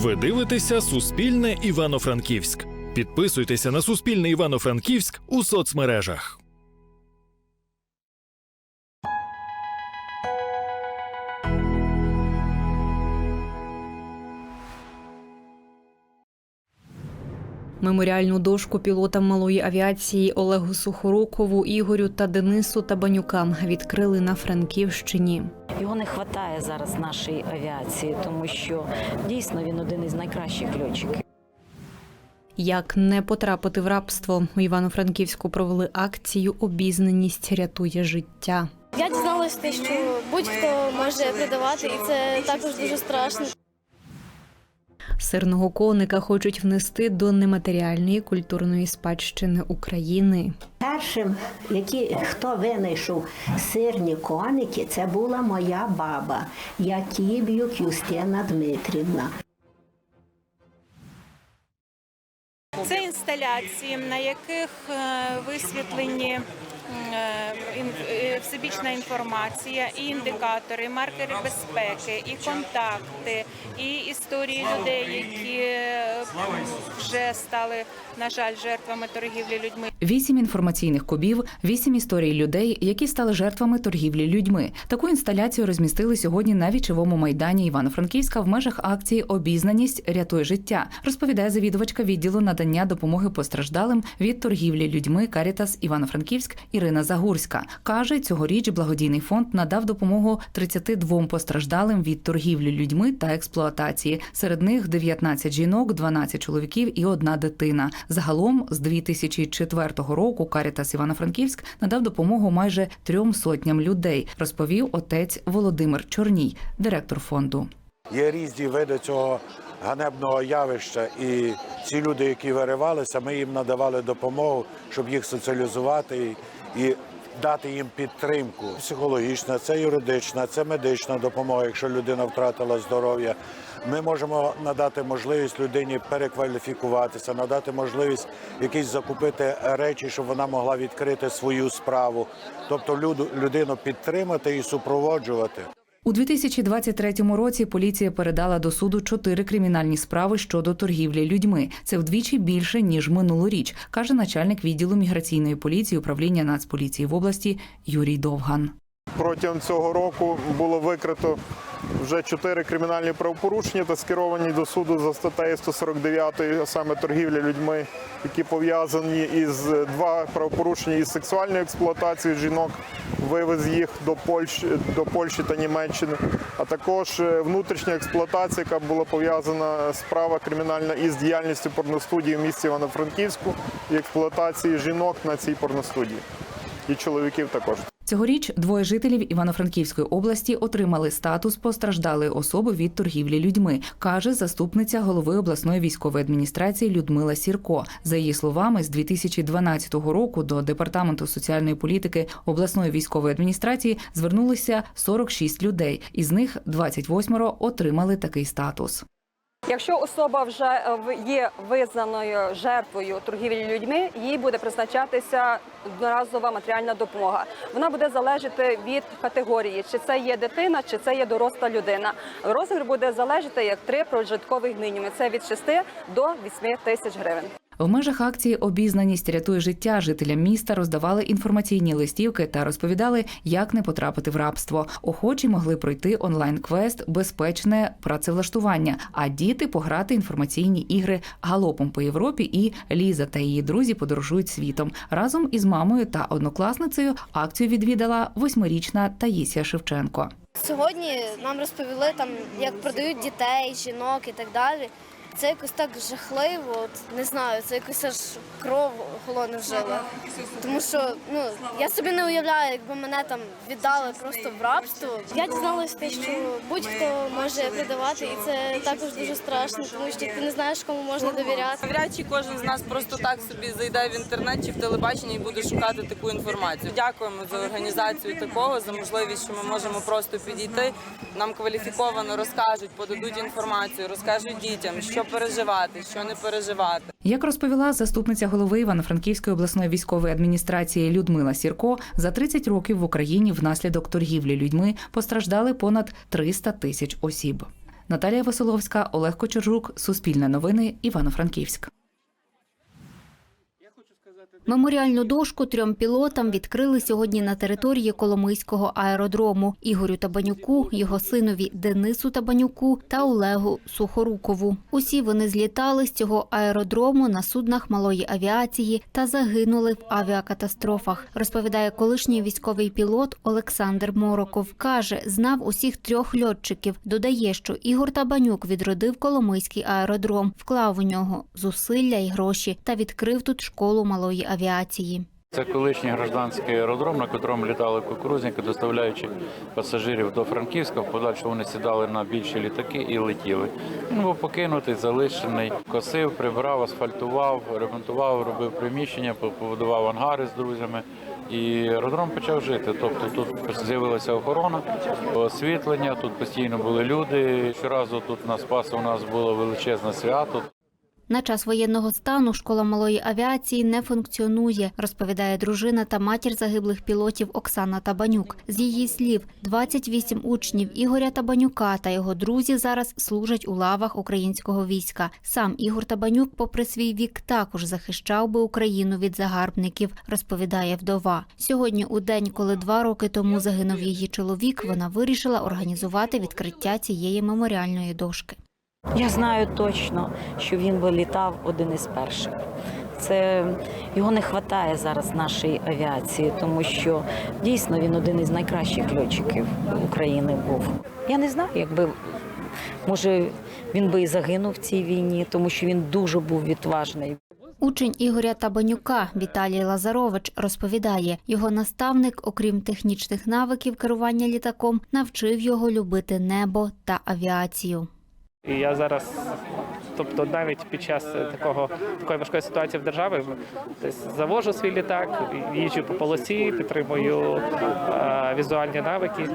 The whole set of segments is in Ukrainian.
Ви дивитеся Суспільне Івано-Франківськ. Підписуйтеся на Суспільне Івано-Франківськ у соцмережах. Меморіальну дошку пілотам малої авіації Олегу Сухорукову, Ігорю та Денису Табанюкам відкрили на Франківщині. Його не вистачає зараз нашій авіації, тому що дійсно він один із найкращих льотчиків. Як не потрапити в рабство у Івано-Франківську провели акцію Обізнаність рятує життя. Я дізналась те, що будь-хто може продавати, і це також дуже страшно. Сирного коника хочуть внести до нематеріальної культурної спадщини України. Першим, які, хто винайшов сирні коники, це була моя баба Якіб'юк Юстина Дмитрівна. Це інсталяції, на яких е, висвітлені всебічна інформація, і індикатори, і маркери безпеки, і контакти, і історії людей, які е, вже стали, на жаль, жертвами торгівлі людьми. Вісім інформаційних кубів, вісім історій людей, які стали жертвами торгівлі людьми. Таку інсталяцію розмістили сьогодні на вічовому майдані Івано-Франківська в межах акції Обізнаність рятує життя. Розповідає завідувачка відділу надання допомоги постраждалим від торгівлі людьми Карітас Івано-Франківськ Ірина Загурська. каже, цьогоріч благодійний фонд надав допомогу 32 постраждалим від торгівлі людьми та експлуатації. Серед них 19 жінок, 12 чоловіків і одна дитина. Загалом з 2004 року Карітас Івано-Франківськ надав допомогу майже трьом сотням людей, розповів отець Володимир Чорній, директор фонду. Є різні види цього ганебного явища, і ці люди, які виривалися, ми їм надавали допомогу, щоб їх соціалізувати і, дати їм підтримку. Психологічна, це юридична, це медична допомога, якщо людина втратила здоров'я. Ми можемо надати можливість людині перекваліфікуватися, надати можливість якісь закупити речі, щоб вона могла відкрити свою справу, тобто люду- людину підтримати і супроводжувати. У 2023 році поліція передала до суду чотири кримінальні справи щодо торгівлі людьми. Це вдвічі більше ніж минулоріч, каже начальник відділу міграційної поліції управління Нацполіції в області Юрій Довган. Протягом цього року було викрито вже чотири кримінальні правопорушення та скеровані до суду за статтею 149, а саме торгівля людьми, які пов'язані із два правопорушення із сексуальною експлуатацією жінок, вивез їх до Польщі, до Польщі та Німеччини, а також е, внутрішня експлуатація, яка була пов'язана справа кримінальна із діяльністю порностудії в місті Івано-Франківську і експлуатації жінок на цій порностудії. І чоловіків також. Цьогоріч двоє жителів Івано-Франківської області отримали статус постраждалої особи від торгівлі людьми, каже заступниця голови обласної військової адміністрації Людмила Сірко. За її словами, з 2012 року до департаменту соціальної політики обласної військової адміністрації звернулися 46 людей, із них 28 отримали такий статус. Якщо особа вже е, є визнаною жертвою торгівлі людьми, їй буде призначатися одноразова матеріальна допомога. Вона буде залежати від категорії, чи це є дитина, чи це є доросла людина. Розмір буде залежати як три прожиткових мінімуми. Це від 6 до 8 тисяч гривень. В межах акції Обізнаність рятує життя жителям міста роздавали інформаційні листівки та розповідали, як не потрапити в рабство. Охочі могли пройти онлайн-квест Безпечне працевлаштування, а діти пограти інформаційні ігри галопом по Європі. І Ліза та її друзі подорожують світом. Разом із мамою та однокласницею акцію відвідала восьмирічна Таїсія Шевченко. Сьогодні нам розповіли там, як продають дітей, жінок і так далі. Це якось так жахливо. От, не знаю, це якось аж кров холоне в жилах. Тому що ну я собі не уявляю, якби мене там віддали просто в рабство. Я дізналась те, що будь-хто може продавати, і це також дуже страшно, тому що ти не знаєш, кому можна довіряти. Навряд чи кожен з нас просто так собі зайде в інтернет чи в телебачення і буде шукати таку інформацію. Дякуємо за організацію такого, за можливість, що ми можемо просто підійти. Нам кваліфіковано розкажуть, подадуть інформацію, розкажуть дітям, що переживати, що не переживати. Як розповіла заступниця голови Івано-Франківської обласної військової адміністрації Людмила Сірко, за 30 років в Україні внаслідок торгівлі людьми постраждали понад 300 тисяч осіб. Наталія Василовська, Олег Кочержук, Суспільне новини, Івано-Франківськ. Меморіальну дошку трьом пілотам відкрили сьогодні на території Коломийського аеродрому Ігорю Табанюку, його синові Денису Табанюку та Олегу Сухорукову. Усі вони злітали з цього аеродрому на суднах малої авіації та загинули в авіакатастрофах. Розповідає колишній військовий пілот Олександр Мороков. каже, знав усіх трьох льотчиків. Додає, що Ігор Табанюк відродив Коломийський аеродром, вклав у нього зусилля і гроші та відкрив тут школу малої авіації. Це колишній гражданський аеродром, на котрому літали кукурузники, доставляючи пасажирів до Франківська. В подальшому вони сідали на більші літаки і летіли. Він був покинутий, залишений, косив, прибрав, асфальтував, ремонтував, робив приміщення, побудував ангари з друзями. І аеродром почав жити. Тобто тут з'явилася охорона, освітлення, тут постійно були люди. Щоразу тут на Спасу у нас було величезне свято. На час воєнного стану школа малої авіації не функціонує, розповідає дружина та матір загиблих пілотів Оксана Табанюк. З її слів, 28 учнів Ігоря Табанюка та його друзі зараз служать у лавах українського війська. Сам Ігор Табанюк, попри свій вік, також захищав би Україну від загарбників, розповідає вдова. Сьогодні, у день, коли два роки тому загинув її чоловік, вона вирішила організувати відкриття цієї меморіальної дошки. Я знаю точно, що він би літав один із перших. Це його не вистачає зараз нашій авіації, тому що дійсно він один із найкращих льотчиків України був. Я не знаю, якби може він би і загинув в цій війні, тому що він дуже був відважний. Учень Ігоря Табанюка Віталій Лазарович розповідає, його наставник, окрім технічних навиків керування літаком, навчив його любити небо та авіацію. І я зараз, тобто навіть під час такого такої важкої ситуації в державі, десь завожу свій літак, їжджу по полосі, підтримую е, візуальні навики.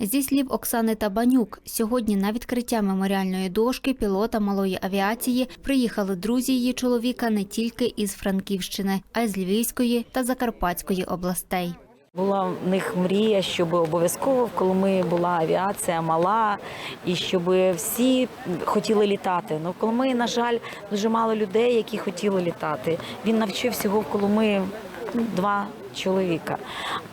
Зі слів Оксани Табанюк, сьогодні на відкриття меморіальної дошки пілота малої авіації приїхали друзі її чоловіка не тільки із Франківщини, а й з Львівської та Закарпатської областей. Була в них мрія, щоб обов'язково в Коломиї була авіація мала, і щоб всі хотіли літати. Ну в Коломиї, на жаль, дуже мало людей, які хотіли літати. Він навчив всього в Коломиї ну, два чоловіка.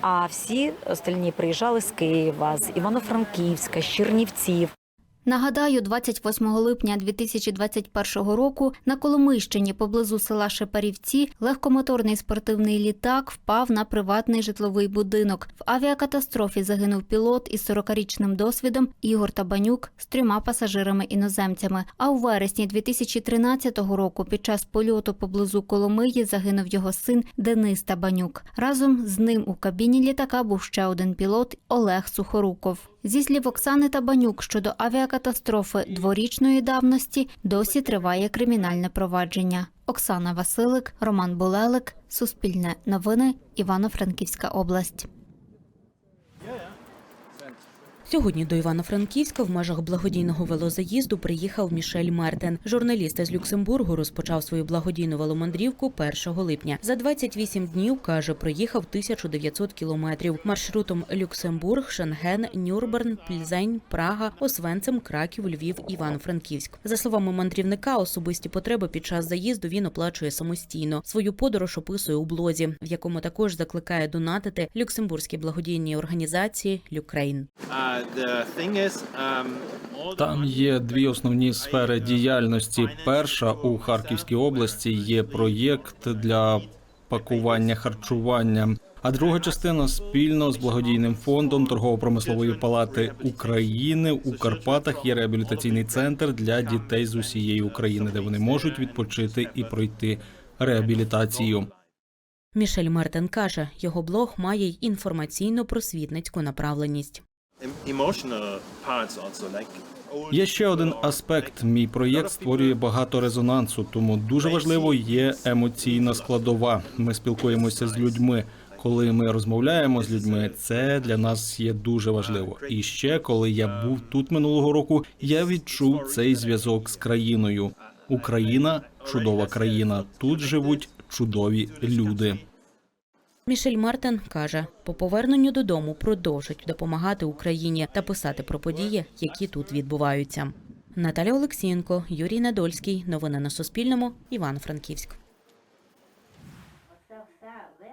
А всі остальні приїжджали з Києва, з Івано-Франківська, з Чернівців. Нагадаю, 28 липня 2021 року на Коломийщині поблизу села Шепарівці легкомоторний спортивний літак впав на приватний житловий будинок. В авіакатастрофі загинув пілот із 40-річним досвідом Ігор Табанюк з трьома пасажирами-іноземцями. А у вересні 2013 року під час польоту поблизу Коломиї загинув його син Денис Табанюк. Разом з ним у кабіні літака був ще один пілот Олег Сухоруков. Зі слів Оксани Табанюк щодо авіакатастрофи дворічної давності досі триває кримінальне провадження. Оксана Василик, Роман Булелик, Суспільне новини, Івано-Франківська область. Сьогодні до Івано-Франківська в межах благодійного велозаїзду приїхав Мішель Мертен. Журналіст із Люксембургу розпочав свою благодійну веломандрівку 1 липня. За 28 днів каже, проїхав 1900 кілометрів маршрутом Люксембург, Шенген, Нюрберн, Пльзень, Прага, Освенцим, Краків, Львів, Івано-Франківськ. За словами мандрівника, особисті потреби під час заїзду він оплачує самостійно. Свою подорож описує у блозі, в якому також закликає донатити люксембурзькій благодійній організації Люкрейн. Там є дві основні сфери діяльності. Перша у Харківській області є проєкт для пакування харчування. А друга частина спільно з благодійним фондом торгово-промислової палати України у Карпатах є реабілітаційний центр для дітей з усієї України, де вони можуть відпочити і пройти реабілітацію. Мішель Мартен каже, його блог має й інформаційно-просвітницьку направленість. Є ще один аспект. Мій проєкт створює багато резонансу, тому дуже важливо є емоційна складова. Ми спілкуємося з людьми. Коли ми розмовляємо з людьми, це для нас є дуже важливо. І ще коли я був тут минулого року, я відчув цей зв'язок з країною. Україна чудова країна. Тут живуть чудові люди. Мішель Мартен каже, по поверненню додому продовжить допомагати Україні та писати про події, які тут відбуваються. Наталя Олексієнко, Юрій Надольський. Новини на Суспільному. Івано-Франківськ.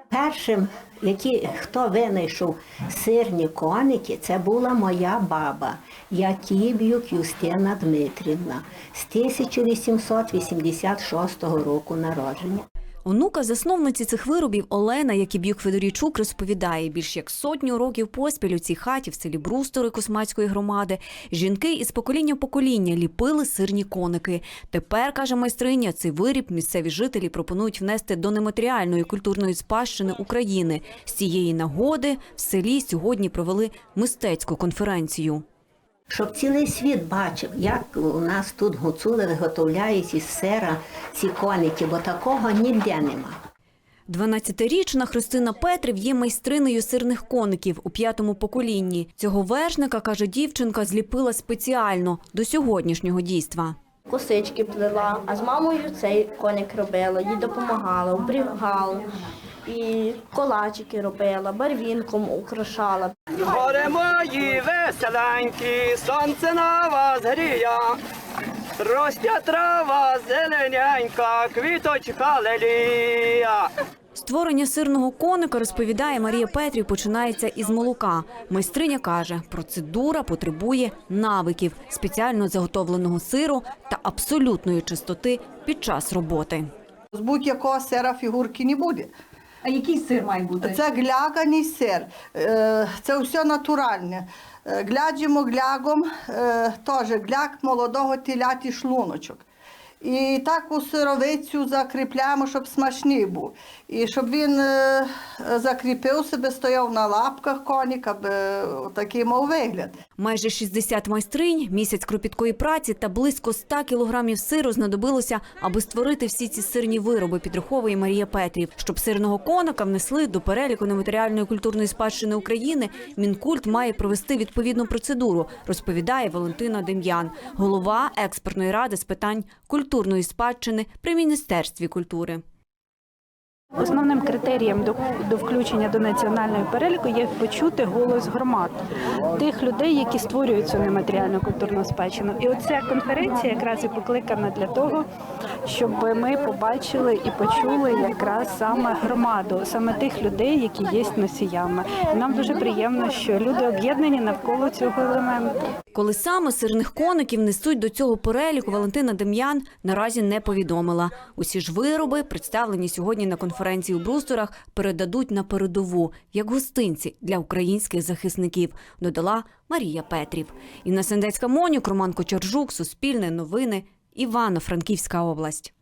Першим, які, хто винайшов сирні коники, це була моя баба Якіб'юк Юстина Дмитрівна з 1886 року народження. Онука засновниці цих виробів Олена Якіб'юк Федорійчук розповідає, більш як сотню років поспіль у цій хаті в селі Брустори Космацької громади жінки із покоління в покоління ліпили сирні коники. Тепер, каже майстриня, цей виріб місцеві жителі пропонують внести до нематеріальної культурної спадщини України. З цієї нагоди в селі сьогодні провели мистецьку конференцію. Щоб цілий світ бачив, як у нас тут гуцули виготовляють із сера ці коники, бо такого ніде нема. 12-річна Христина Петрів є майстринею сирних коників у п'ятому поколінні. Цього вершника, каже дівчинка, зліпила спеціально до сьогоднішнього дійства. Косички плела, а з мамою цей коник робила, їй допомагала, обрігала. І колачики робила, барвінком украшала. Горе мої веселенькі, сонце на вас гріє, ростя трава зелененька, квіточка лелія. Створення сирного коника, розповідає Марія Петрів, починається із молока. Майстриня каже, процедура потребує навиків, спеціально заготовленого сиру та абсолютної чистоти під час роботи. З будь-якого сира фігурки не буде. А який сир має бути? Це гляганий сир, Е, це все натуральне. Е, Гляджимо глягом, е, теж гляк молодого теляті шлуночок. І так у сировицю закріпляємо, щоб смачний був. І щоб він е, закріпив себе, стояв на лапках коник, аби такий мав вигляд. Майже 60 майстринь, місяць кропіткої праці та близько 100 кілограмів сиру знадобилося, аби створити всі ці сирні вироби, підраховує Марія Петрів. Щоб сирного коника внесли до переліку нематеріальної культурної спадщини України, Мінкульт має провести відповідну процедуру, розповідає Валентина Дем'ян, голова експертної ради з питань культурної спадщини при міністерстві культури. Основним критерієм до, до включення до національного переліку є почути голос громад тих людей, які створюють цю нематеріальну культурну спадщину. І оця конференція якраз і покликана для того, щоб ми побачили і почули якраз саме громаду, саме тих людей, які є носіями. Нам дуже приємно, що люди об'єднані навколо цього елементу. Коли саме сирних коників несуть до цього переліку, Валентина Дем'ян наразі не повідомила. Усі ж вироби, представлені сьогодні на конференції у Брусторах, передадуть на передову як гостинці для українських захисників, додала Марія Петрів. Інна Сендецька Монюк, Роман Кочержук, Суспільне новини, Івано-Франківська область.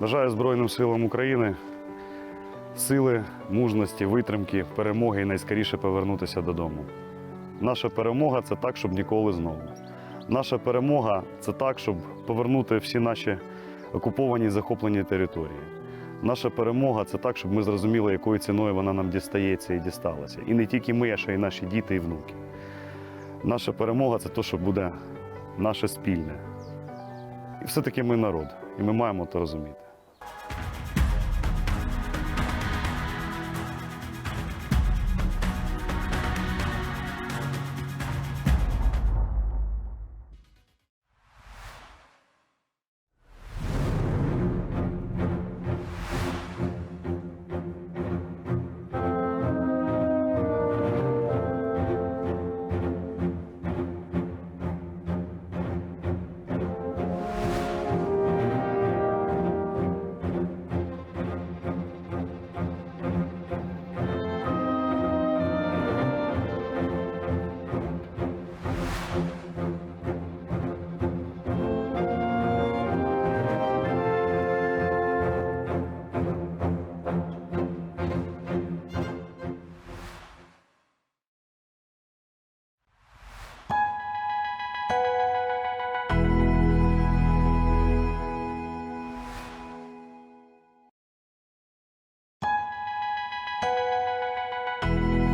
Бажаю Збройним силам України сили, мужності, витримки, перемоги і найскоріше повернутися додому. Наша перемога це так, щоб ніколи знову. Наша перемога це так, щоб повернути всі наші окуповані і захоплені території. Наша перемога це так, щоб ми зрозуміли, якою ціною вона нам дістається і дісталася. І не тільки ми, а ще й наші діти і внуки. Наша перемога це те, що буде наше спільне. І все-таки ми народ, і ми маємо це розуміти.